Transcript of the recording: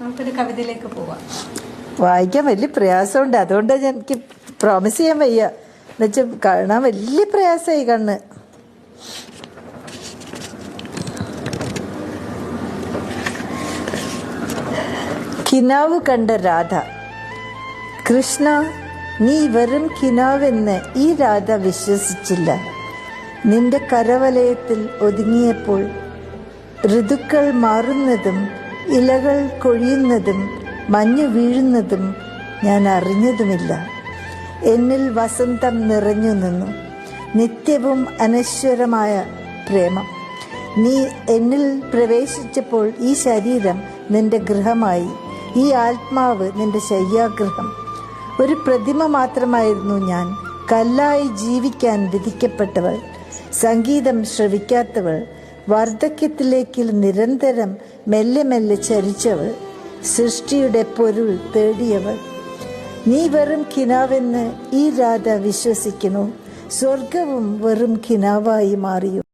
നമുക്കൊരു കവിതയിലേക്ക് പോവാം. വായിക്കാൻ വലിയ പ്രയാസമുണ്ട്. അതുകൊണ്ട് ഞാൻ എനിക്ക് പ്രോമിസ് ചെയ്യാൻ വയ്യ. എന്നുവെച്ചാൽ കാണാൻ വലിയ പ്രയാസമായി കണ്ണ്. കിനാവ് കണ്ട രാധ. കൃഷ്ണ നീ വെറും കിനാവെന്ന് ഈ രാധ വിശ്വസിച്ചില്ല. നിന്റെ കരവലയത്തിൽ ഒതുങ്ങിയപ്പോൾ ഋതുക്കൾ മാറുന്നതും ഇലകൾ കൊഴിയുന്നതും മഞ്ഞു വീഴുന്നതും ഞാൻ അറിഞ്ഞതുമില്ല. എന്നിൽ വസന്തം നിറഞ്ഞു നിന്നു. നിത്യവും അനശ്വരമായ പ്രേമം. നീ എന്നിൽ പ്രവേശിച്ചപ്പോൾ ഈ ശരീരം നിന്റെ ഗൃഹമായി. ഈ ആത്മാവ് നിന്റെ ശയ്യാഗ്രഹം ഒരു പ്രതിമ മാത്രമായിരുന്നു ഞാൻ. കല്ലായി ജീവിക്കാൻ വിധിക്കപ്പെട്ടവൾ. സംഗീതം ശ്രവിക്കാത്തവൾ. വാർദ്ധക്യത്തിലേക്ക് നിരന്തരം മെല്ലെ മെല്ലെ ചരിച്ചവൾ സൃഷ്ടിയുടെ പൊരുൾ തേടിയവൾ. നീ വെറും കിനാവെന്ന് ഈ രാധ വിശ്വസിക്കുന്നു. സ്വർഗവും വെറും കിനാവായി മാറിയോ.